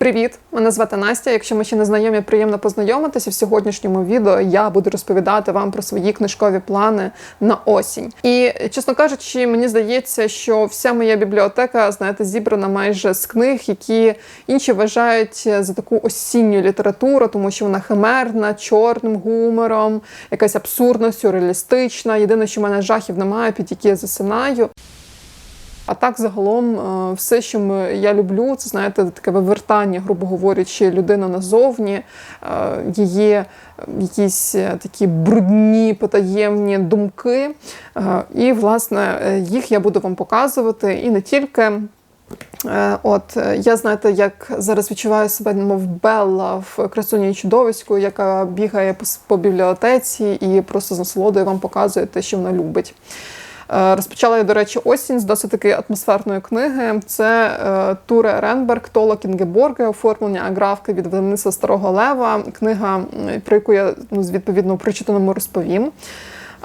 Привіт! Мене звати Настя. Якщо ми ще не знайомі, приємно познайомитися. В сьогоднішньому відео я буду розповідати вам про свої книжкові плани на осінь. І чесно кажучи, мені здається, що вся моя бібліотека, знаєте, зібрана майже з книг, які інші вважають за таку осінню літературу, тому що вона химерна, чорним гумором, якась абсурдна, сюрреалістична. Єдине, що в мене жахів немає, під які я засинаю. А так, загалом, е, все, що ми, я люблю, це знаєте, таке вивертання, грубо говорячи, людина назовні, е, її е, якісь такі брудні, потаємні думки. І, власне, їх я буду вам показувати і не тільки. От я знаєте, як зараз відчуваю себе, мов Белла в красуні чудовиську, яка бігає по бібліотеці і просто з насолодою вам показує те, що вона любить. Е, розпочала я, до речі, осінь з досить таки атмосферної книги. Це е, Туре Ренберг, Тола Кінгеборге, оформлення аграфки від видавництва Старого Лева. Книга, про яку я ну, відповідно прочитаному розповім.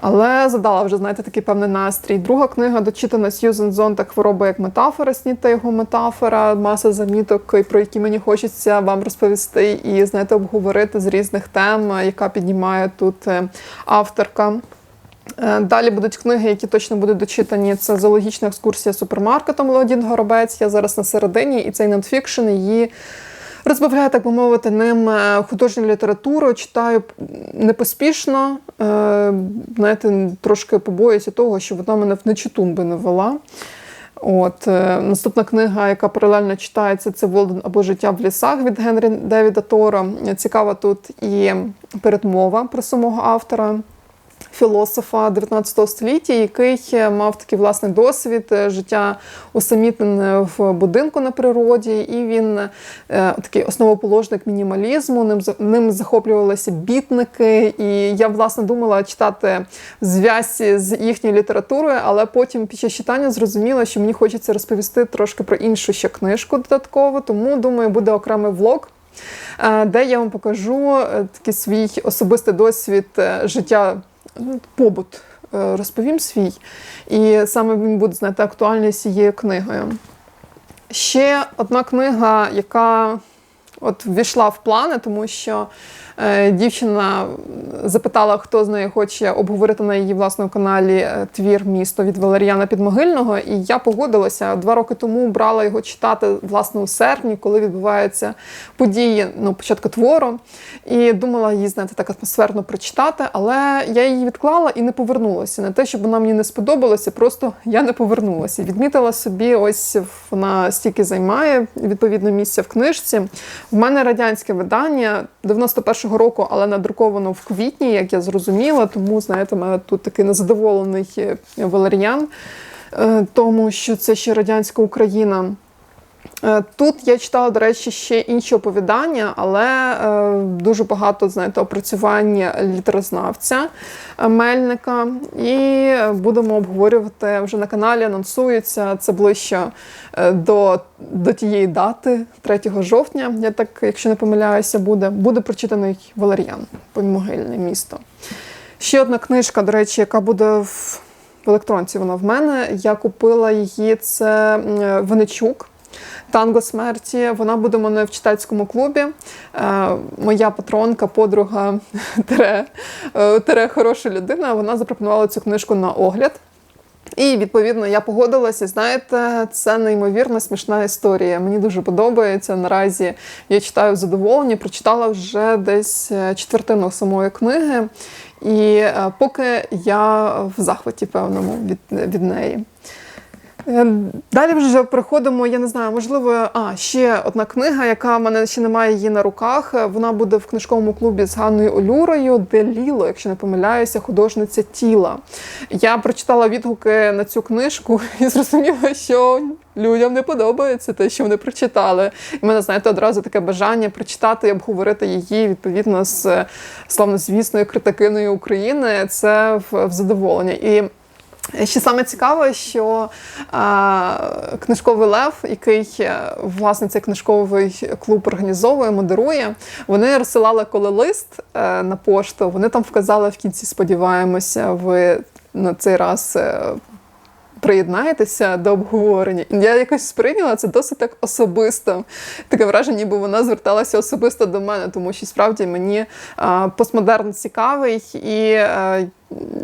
Але задала вже, знаєте, такий певний настрій. Друга книга дочитана Сьюзен Зон та хвороба як метафора, снід та його метафора, маса заміток, про які мені хочеться вам розповісти і знаєте, обговорити з різних тем, яка піднімає тут е, авторка. Е, далі будуть книги, які точно будуть дочитані. Це зоологічна екскурсія супермаркетом Леодін Горобець. Я зараз на середині, і цей нонфікшн її розбавляю, так би мовити, ним е, художню літературу. Читаю непоспішно. Е, знаєте, трошки побоююся того, що вона мене в нечитун би не вела. От Наступна книга, яка паралельно читається, це Волден або життя в лісах від Генрі Девіда Торо. Цікава тут і передмова про самого автора філософа 19 століття, який мав такий власний досвід е, життя усамітнене в будинку на природі, і він е, такий основоположник мінімалізму. Ним ним захоплювалися бітники. І я власне думала читати в зв'язці з їхньою літературою, але потім під час читання зрозуміла, що мені хочеться розповісти трошки про іншу ще книжку додатково, тому думаю, буде окремий влог. Е, де я вам покажу такий свій особистий досвід життя побут е, розповім свій. І саме він буде знати актуальність цією книгою. Ще одна книга, яка от ввійшла в плани, тому що Е, дівчина запитала, хто з нею хоче обговорити на її власному каналі е, твір місто від Валеріана Підмогильного. І я погодилася два роки тому. Брала його читати власне у серпні, коли відбуваються події ну, початку твору. І думала її знаєте, так атмосферно прочитати, але я її відклала і не повернулася. Не те, щоб вона мені не сподобалася, просто я не повернулася. Відмітила собі, ось вона стільки займає відповідно місця в книжці. В мене радянське видання 91 2021 року, але надруковано в квітні, як я зрозуміла. Тому, знаєте, мене тут такий незадоволений Валеріан, е, тому що це ще радянська Україна. Е, тут я читала, до речі, ще інші оповідання, але е, дуже багато знаєте, опрацювань літерознавця е, Мельника. І будемо обговорювати вже на каналі. Анонсується це ближче до до тієї дати, 3 жовтня. Я так, якщо не помиляюся, буде буде прочитаний Валеріан Помогильне місто. Ще одна книжка, до речі, яка буде в електронці. Вона в мене. Я купила її. Це Венечук. Танго смерті. Вона буде мене в читацькому клубі. Е, моя патронка, подруга тере, е, тере хороша людина. Вона запропонувала цю книжку на огляд. І відповідно я погодилася. Знаєте, це неймовірно смішна історія. Мені дуже подобається. Наразі я читаю задоволення, прочитала вже десь е, четвертину самої книги, і поки я в захваті певному від, від неї. Е, далі вже приходимо, я не знаю, можливо, а ще одна книга, яка в мене ще немає її на руках. Вона буде в книжковому клубі з Ганною Олюрою, де Ліло, якщо не помиляюся, художниця тіла. Я прочитала відгуки на цю книжку і зрозуміла, що людям не подобається те, що вони прочитали. І мене, знаєте, одразу таке бажання прочитати і обговорити її відповідно з славнозвісною критикиною України. Це в задоволення. І Ще саме цікаве, що е, книжковий лев, який е, власне цей книжковий клуб організовує, модерує, вони розсилали коли лист е, на пошту. Вони там вказали в кінці, сподіваємося, ви на цей раз. Е, приєднаєтеся до обговорення. Я якось сприйняла це досить так особисто. Таке враження, ніби вона зверталася особисто до мене, тому що справді мені а, постмодерн цікавий, і а,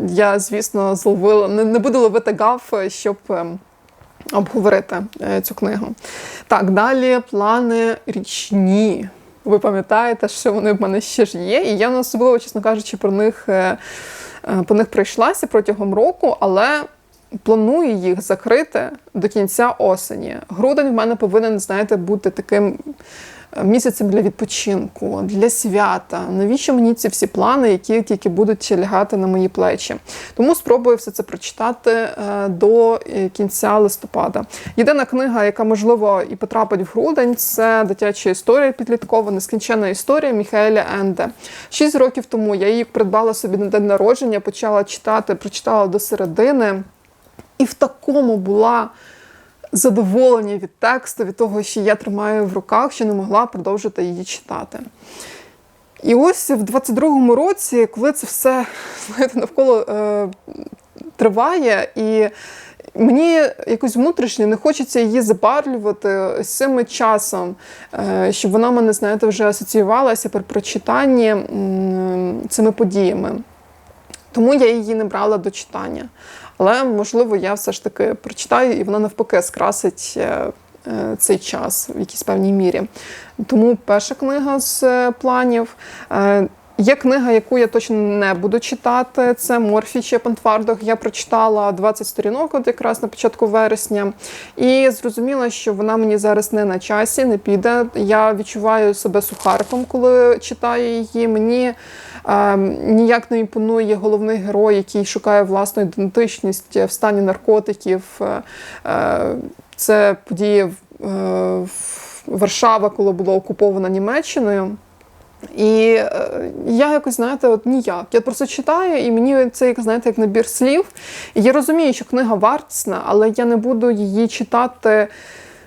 я, звісно, зловила, не, не буду ловити гаф, щоб. ем, Обговорити е, цю книгу. Так, далі плани річні. Ви пам'ятаєте, що вони в мене ще ж є, і я не особливо, чесно кажучи, про них е, е, по них пройшлася протягом року, але планую їх закрити до кінця осені. Грудень в мене повинен, знаєте, бути таким е, місяцем для відпочинку, для свята. Навіщо мені ці всі плани, які тільки будуть лягати на мої плечі? Тому спробую все це прочитати е, до е, кінця листопада. Єдина книга, яка можливо і потрапить в грудень, це дитяча історія підліткова, нескінченна історія Міхаеля Енде. Шість років тому я її придбала собі на день народження, почала читати, прочитала до середини. І в такому була задоволення від тексту, від того, що я тримаю в руках, що не могла продовжити її читати. І ось в 22-му році, коли це все знаєте, навколо е, триває, і мені якось внутрішньо не хочеться її забарлювати з цим часом, е, щоб вона мене, знаєте, вже асоціювалася при прочитанні м, цими подіями. Тому я її не брала до читання. Але можливо, я все ж таки прочитаю, і вона навпаки скрасить е, е, цей час в якійсь певній мірі. Тому перша книга з е, планів. Є книга, яку я точно не буду читати. Це Морфі Чепентвардох. Я прочитала 20 сторінок, от якраз на початку вересня, і зрозуміла, що вона мені зараз не на часі, не піде. Я відчуваю себе сухариком, коли читаю її. Мені ніяк не імпонує головний герой, який шукає власну ідентичність в стані наркотиків. Е, е, це події в, е, Варшава, коли була окупована Німеччиною. І я якось, знаєте, от ніяк. Я просто читаю, і мені це як знаєте, як набір слів. І я розумію, що книга вартісна, але я не буду її читати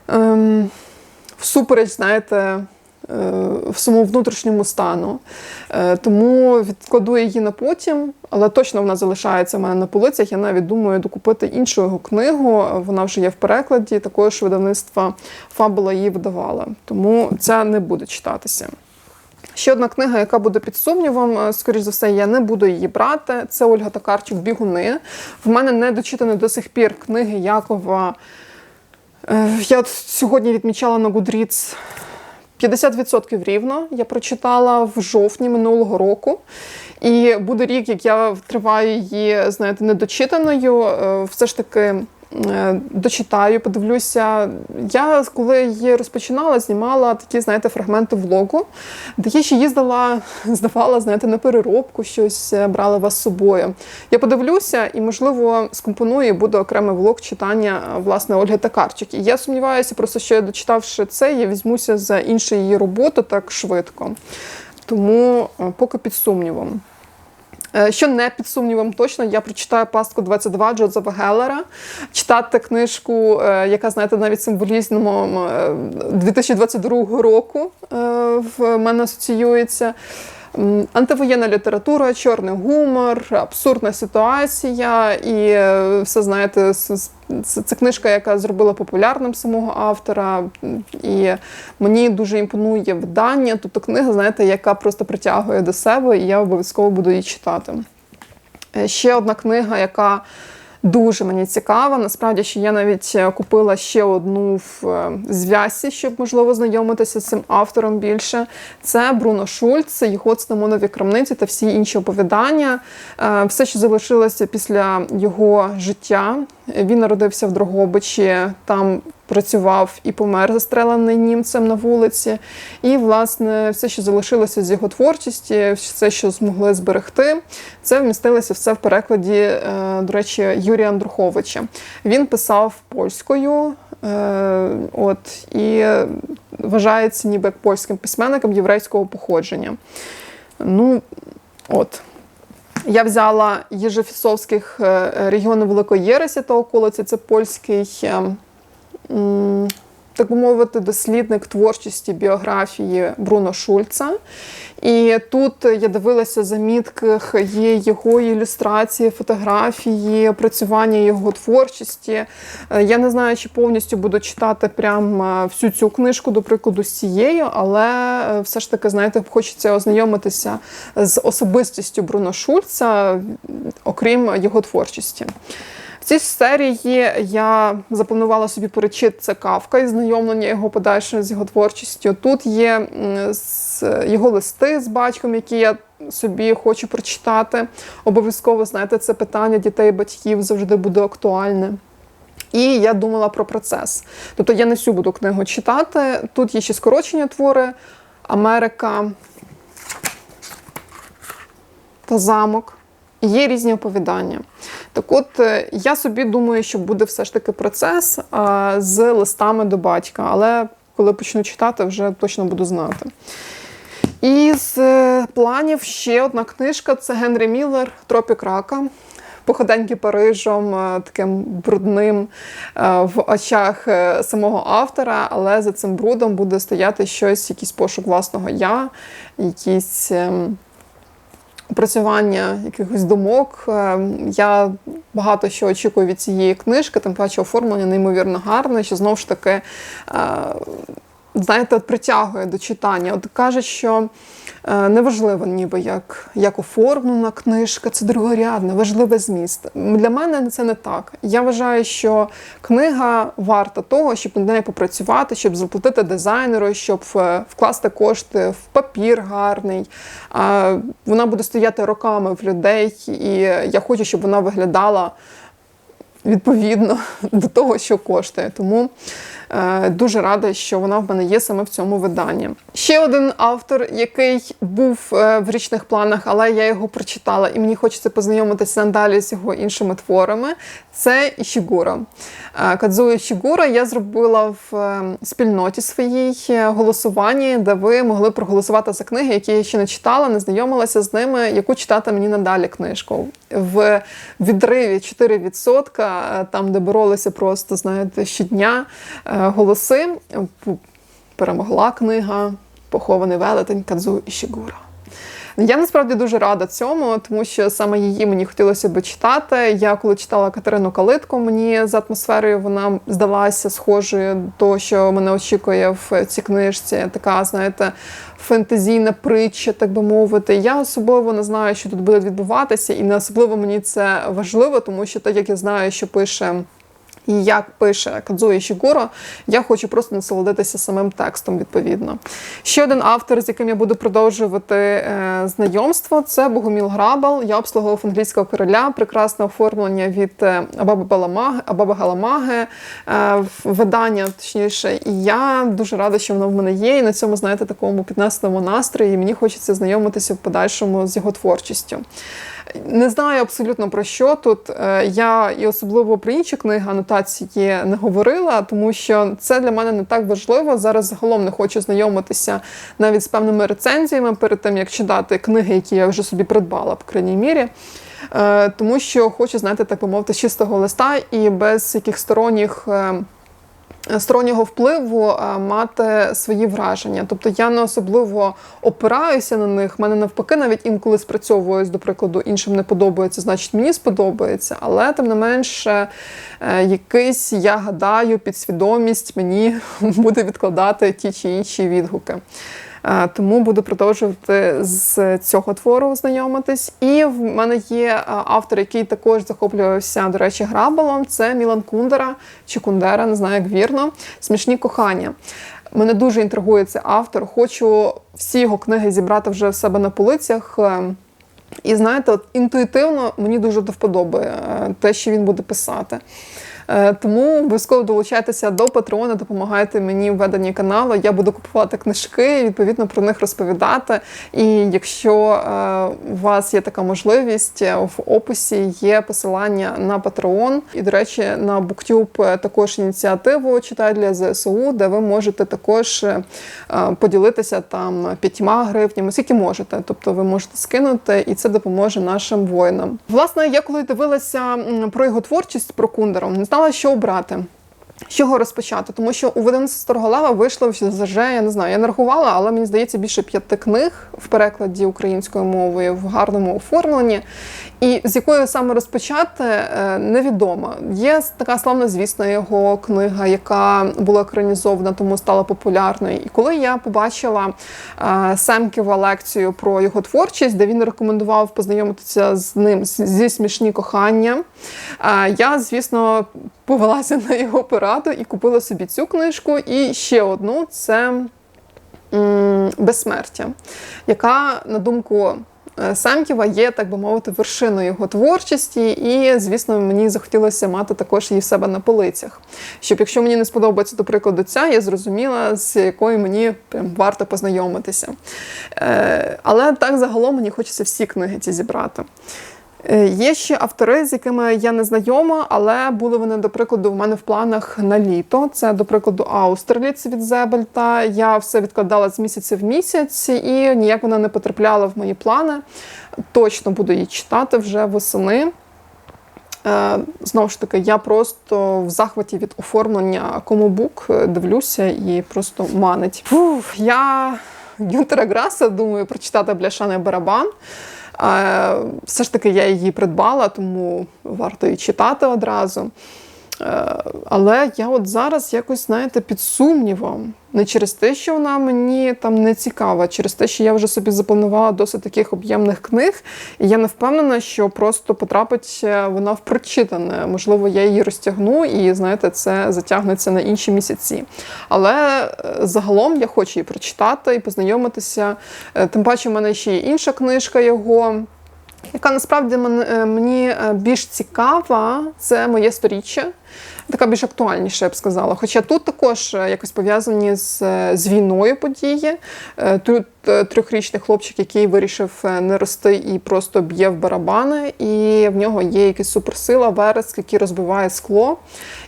ем, всупереч, знаєте, в своєму внутрішньому стану. Е, тому відкладу її на потім, але точно вона залишається в мене на полицях. Я навіть думаю докупити іншу його книгу. Вона вже є в перекладі, також видавництва Фабула її видавала. Тому ця не буде читатися. Ще одна книга, яка буде під сумнівом, е, скоріш за все, я не буду її брати. Це Ольга Токарчук Бігуни. В мене не дочитані до сих пір книги Якова. Е, Я от сьогодні відмічала на Goodreads 50% рівно. Я прочитала в жовтні минулого року. І буде рік, як я триваю її, знаєте, недочитаною. Е, Все ж таки дочитаю, подивлюся. Я коли її розпочинала, знімала такі, знаєте, фрагменти влогу, де я ще їздила, здавала, знаєте, на переробку щось е, брала вас з собою. Я подивлюся і, можливо, скомпоную і буде окремий влог читання е, власне Ольги Такарчик. І я сумніваюся, просто що я дочитавши це, я візьмуся за іншу її роботу так швидко. Тому е, поки під сумнівом. Е, Що не під сумнівом, точно я прочитаю пастку 22 Джозефа Геллера. Читати книжку, е, яка, знаєте, навіть символізмом е, 2022 року е, в мене асоціюється. Антивоєнна література, чорний гумор, абсурдна ситуація, і е, все знаєте, це книжка, яка зробила популярним самого автора. І мені дуже імпонує видання. Тобто книга, знаєте, яка просто притягує до себе, і я обов'язково буду її читати. Е, Ще одна книга, яка дуже мені цікаво. Насправді, що я навіть е, купила ще одну в е, зв'язці, щоб можливо знайомитися з цим автором більше. Це Бруно Шульц, його цинамонові крамниці та всі інші оповідання. Е, Все, що залишилося після його життя. Він народився в Дрогобичі, там працював і помер застрелений німцем на вулиці. І, власне, все, що залишилося з його творчості, все, що змогли зберегти, це вмістилося все в перекладі, е, до речі, Юрія Андруховича. Він писав польською, е, от, і вважається ніби як польським письменником єврейського походження. Ну, от. Я взяла Єжефісовських е, регіони Великої Єресі та околиці, це польський. Так би мовити, дослідник творчості біографії Бруно Шульца. І тут я дивилася замітках, є його ілюстрації, фотографії, опрацювання його творчості. Е, Я не знаю, чи повністю буду читати прям е, всю цю книжку, до прикладу, з цією, але е, все ж таки, знаєте, хочеться ознайомитися з особистістю Бруно Шульца, окрім його творчості. Цій серії я запланувала собі перечит це Кавка і знайомлення його подальше з його творчістю. Тут є його листи з батьком, які я собі хочу прочитати. Обов'язково знаєте, це питання дітей і батьків завжди буде актуальне. І я думала про процес. Тобто я не всю буду книгу читати. Тут є ще скорочені твори Америка та замок. Є різні оповідання. Так от е, я собі думаю, що буде все ж таки процес з листами до батька, але коли почну читати, вже точно буду знати. І з е, планів ще одна книжка це Генрі Міллер Тропік рака. Походеньки Парижом, е, таким брудним е, в очах е, самого автора, але за цим брудом буде стояти щось, якийсь пошук власного я, якісь. Опрацювання якихось думок. Е, Я багато що очікую від цієї книжки, тим паче оформлення неймовірно гарне, що знову ж таки. е, Знаєте, притягує до читання. От кажуть, що неважливо, ніби як, як оформлена книжка, це другорядне, важливий зміст. Для мене це не так. Я вважаю, що книга варта того, щоб над нею попрацювати, щоб заплатити дизайнеру, щоб е, вкласти кошти в папір гарний. Вона буде стояти роками в людей, і я хочу, щоб вона виглядала відповідно до того, що коштує. Тому е, дуже рада, що вона в мене є саме в цьому виданні. Ще один автор, який був е, в річних планах, але я його прочитала, і мені хочеться познайомитися надалі з його іншими творами. Це Ішігура. Е, Кадзуо Ішігура я зробила в е, спільноті своїй е, голосуванні, де ви могли проголосувати за книги, які я ще не читала, не знайомилася з ними, яку читати мені надалі книжку. В відриві 4%, е, там, де боролися просто, знаєте, щодня е, голоси, перемогла книга Похований велетень Кадзу Ішігура. Я насправді дуже рада цьому, тому що саме її мені хотілося би читати. Я коли читала Катерину Калитку, мені за атмосферою вона здалася схожою до того, що мене очікує в цій книжці. Така, знаєте, фентезійна притча, так би мовити. Я особливо не знаю, що тут буде відбуватися, і не особливо мені це важливо, тому що так як я знаю, що пише. І як пише Кадзуо Ішігуро, я хочу просто насолодитися самим текстом відповідно. Ще один автор, з яким я буду продовжувати е, знайомство, це Богоміл Грабал. Я обслуговував англійського короля, прекрасне оформлення від е, Абаби Галамаги, е, видання, точніше. І я дуже рада, що воно в мене є. І на цьому, знаєте, такому піднесеному настрої. І мені хочеться знайомитися в подальшому з його творчістю. Не знаю абсолютно про що тут. Е, Я і особливо про інші книги анотації не говорила, тому що це для мене не так важливо. Зараз загалом не хочу знайомитися навіть з певними рецензіями перед тим, як читати книги, які я вже собі придбала, по крайній мірі. Е, Тому що хочу, знаєте, так би мовити, чистого листа і без яких сторонніх. Стороннього впливу е, мати свої враження. Тобто я не особливо опираюся на них. Мене навпаки, навіть інколи спрацьовують, до прикладу, іншим не подобається, значить мені сподобається. Але тим не менше, е, якийсь, я гадаю, підсвідомість мені буде відкладати ті чи інші відгуки. Тому буду продовжувати з цього твору знайомитись. І в мене є е, автор, який також захоплювався, до речі, грабалом. Це Мілан Кундера чи Кундера, не знаю, як вірно. Смішні кохання. Мене дуже інтригує цей автор. Хочу всі його книги зібрати вже в себе на полицях. Е, І знаєте, от інтуїтивно мені дуже до вподоби е, те, що він буде писати. Е, Тому обов'язково долучайтеся до Патреона, допомагайте мені в веденні каналу. Я буду купувати книжки, відповідно про них розповідати. І якщо е, у вас є така можливість, е, в описі є посилання на Patreon. І, до речі, на BookTube також ініціативу читай для ЗСУ, де ви можете також поділитися там п'ятьма гривнями, скільки можете. Тобто ви можете скинути, і це допоможе нашим воїнам. Власне, я коли дивилася про його творчість про Кундеру, не знала, що обрати. З чого розпочати? Тому що у видавництва Сторголева вийшло вже, я не знаю, я не рахувала, але мені здається, більше п'яти книг в перекладі українською мовою в гарному оформленні. І з якої саме розпочати, е, невідомо. Є така славна, звісна його книга, яка була екранізована, тому стала популярною. І коли я побачила е, Семківа лекцію про його творчість, де він рекомендував познайомитися з ним зі смішні кохання, е, я, звісно, повелася на його пораду і купила собі цю книжку. І ще одну це Безсмертя, яка, на думку е, Семківа, є, так би мовити, вершиною його творчості, і, звісно, мені захотілося мати також її в себе на полицях. Щоб, якщо мені не сподобається, до прикладу, ця, я зрозуміла, з якою мені прям варто познайомитися. Е, але так загалом мені хочеться всі книги ці зібрати. Е, Є ще автори, з якими я не знайома, але були вони, до прикладу, в мене в планах на літо. Це, до прикладу, Аустерліц від Зебельта. Я все відкладала з місяця в місяць, і ніяк вона не потрапляла в мої плани. Точно буду її читати вже восени. Е, Знову ж таки, я просто в захваті від оформлення комобук дивлюся і просто манить. Фух, я Гюнтера Граса думаю прочитати бляшаний барабан. Е, Все ж таки я її придбала, тому варто її читати одразу. Е, Але я от зараз якось, знаєте, під сумнівом. Не через те, що вона мені там не цікава, через те, що я вже собі запланувала досить таких об'ємних книг, і я не впевнена, що просто потрапить е, вона в прочитане. Можливо, я її розтягну і, знаєте, це затягнеться на інші місяці. Але е, загалом я хочу її прочитати і познайомитися. Тим паче, в мене ще є інша книжка його. Яка насправді е, мені е, більш цікава, це моє сторіччя, така більш актуальніша, я б сказала. Хоча тут також е, якось пов'язані з, з війною події. Тут трьохрічний хлопчик, який вирішив не рости і просто б'є в барабани, і в нього є якась суперсила, вереск, який розбиває скло.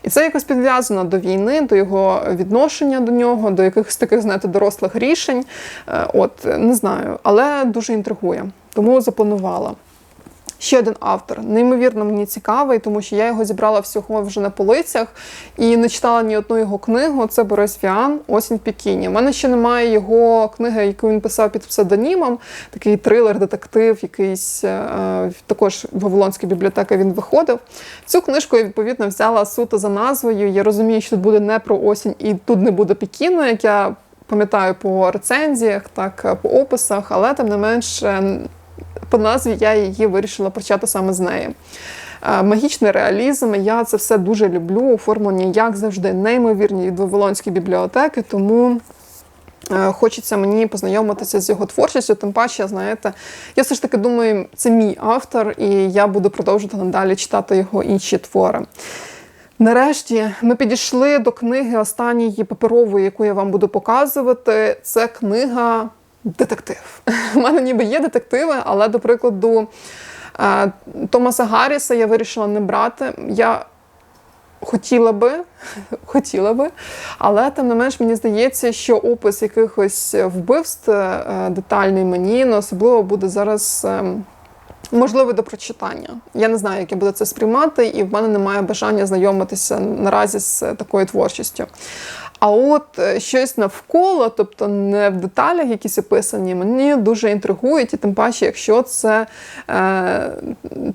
І це якось підв'язано до війни, до його відношення до нього, до якихось таких, знаєте, дорослих рішень. От, не знаю, але дуже інтригує. Тому запланувала. Ще один автор, неймовірно мені цікавий, тому що я його зібрала всього вже на полицях і не читала ні одну його книгу. Це Борис Віан Осінь в Пекіні. У мене ще немає його книги, яку він писав під псевдонімом. Такий трилер, детектив, якийсь е, також в Вавилонській бібліотеки він виходив. Цю книжку я відповідно взяла суто за назвою. Я розумію, що тут буде не про осінь і тут не буде Пекіну, як я пам'ятаю по рецензіях, так по описах, але тим не менш. По назві я її вирішила почати саме з неї. Е, Магічний реалізм, я це все дуже люблю. Оформлення, як завжди, неймовірні від Вавилонської бібліотеки, тому. е, Хочеться мені познайомитися з його творчістю, тим паче, знаєте, я все ж таки думаю, це мій автор, і я буду продовжувати надалі читати його інші твори. Нарешті ми підійшли до книги останньої паперової, яку я вам буду показувати. Це книга детектив. У мене ніби є детективи, але, до прикладу, е, Томаса Гарріса я вирішила не брати. Я хотіла би, хотіла би, але тим не менш мені здається, що опис якихось вбивств е, детальний мені не особливо буде зараз. ем, Можливо, до прочитання. Я не знаю, як я буду це сприймати, і в мене немає бажання знайомитися наразі з такою творчістю. А от е, щось навколо, тобто не в деталях якісь описані, мені дуже інтригують, і тим паче, якщо це, е,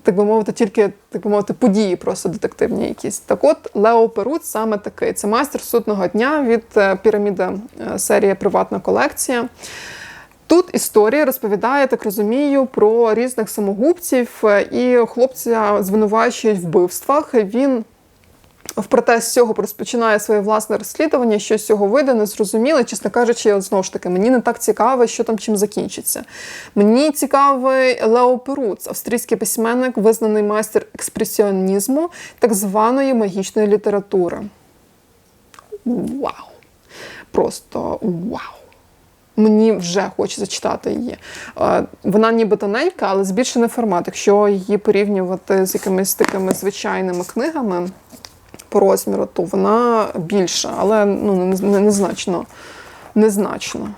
так би мовити, тільки так би мовити, події просто детективні якісь. Так от Лео Перут саме такий. Це майстер судного дня від е, піраміда серія Приватна колекція. Тут історія розповідає, так розумію, про різних самогубців, і хлопця звинувачують в вбивствах. Він в протест цього розпочинає своє власне розслідування, що з цього вийде, не зрозуміло. Чесно кажучи, от знову ж таки, мені не так цікаво, що там чим закінчиться. Мені цікавий Лео Перуц, австрійський письменник, визнаний майстер експресіонізму, так званої магічної літератури. Вау! Просто вау! Мені вже хочеться читати її. Е, Вона ніби тоненька, але збільшений формат. Якщо її порівнювати з якимись такими звичайними книгами по розміру, то вона більша, але ну, не- не- незначно. Незначно.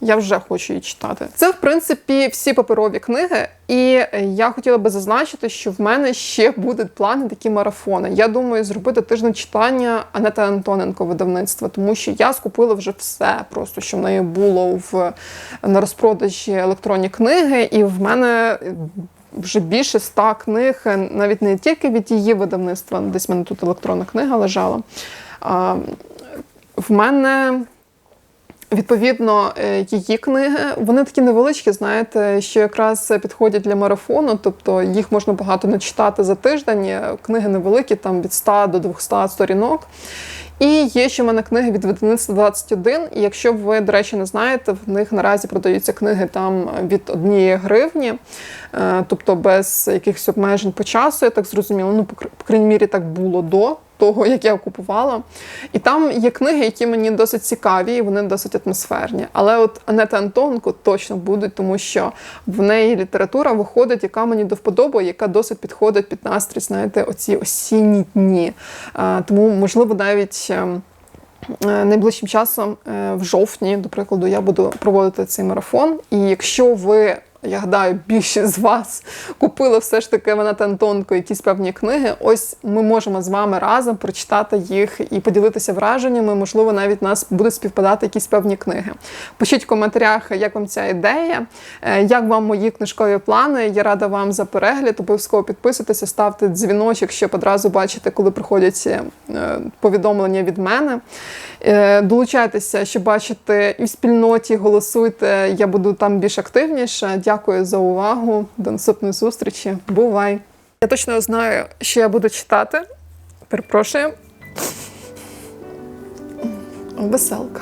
Я вже хочу її читати. Це, в принципі, всі паперові книги. І я хотіла би зазначити, що в мене ще будуть плани такі марафони. Я думаю, зробити тиждень читання Анети Антоненко видавництва, тому що я скупила вже все, просто що в неї було в на розпродажі електронні книги, і в мене вже більше ста книг, навіть не тільки від її видавництва, десь в мене тут електронна книга лежала. В мене. Відповідно, е, її книги вони такі невеличкі, знаєте, що якраз підходять для марафону, тобто їх можна багато не читати за тиждень. Е, Книги невеликі, там від 100 до 200 сторінок. І є ще в мене книги від видавництва 21. І якщо ви, до речі, не знаєте, в них наразі продаються книги там від однієї гривні, е, тобто без якихось обмежень по часу, я так зрозуміла. Ну, по крайній мірі, так було до того, як я купувала. І там є книги, які мені досить цікаві, і вони досить атмосферні. Але от Анета Антонко точно будуть, тому що в неї література виходить, яка мені до вподоби, яка досить підходить під настрій, знаєте, оці осінні дні. Тому, можливо, навіть. ем, е, Найближчим часом, е, в жовтні, до прикладу, я буду проводити цей марафон. І якщо ви, я гадаю, більшість з вас купили все ж таки вона Антонко якісь певні книги, ось ми можемо з вами разом прочитати їх і поділитися враженнями. Можливо, навіть нас будуть співпадати якісь певні книги. Пишіть в коментарях, як вам ця ідея, е, як вам мої книжкові плани. Я рада вам за перегляд. Обов'язково підписуйтеся, ставте дзвіночок, щоб одразу бачити, коли приходять е, повідомлення від мене. Е, Долучайтеся, щоб бачити і в спільноті, голосуйте. Я буду там більш активніше. Дякую за увагу. До наступної зустрічі. Бувай! Я точно знаю, що я буду читати. Перепрошую. Веселка.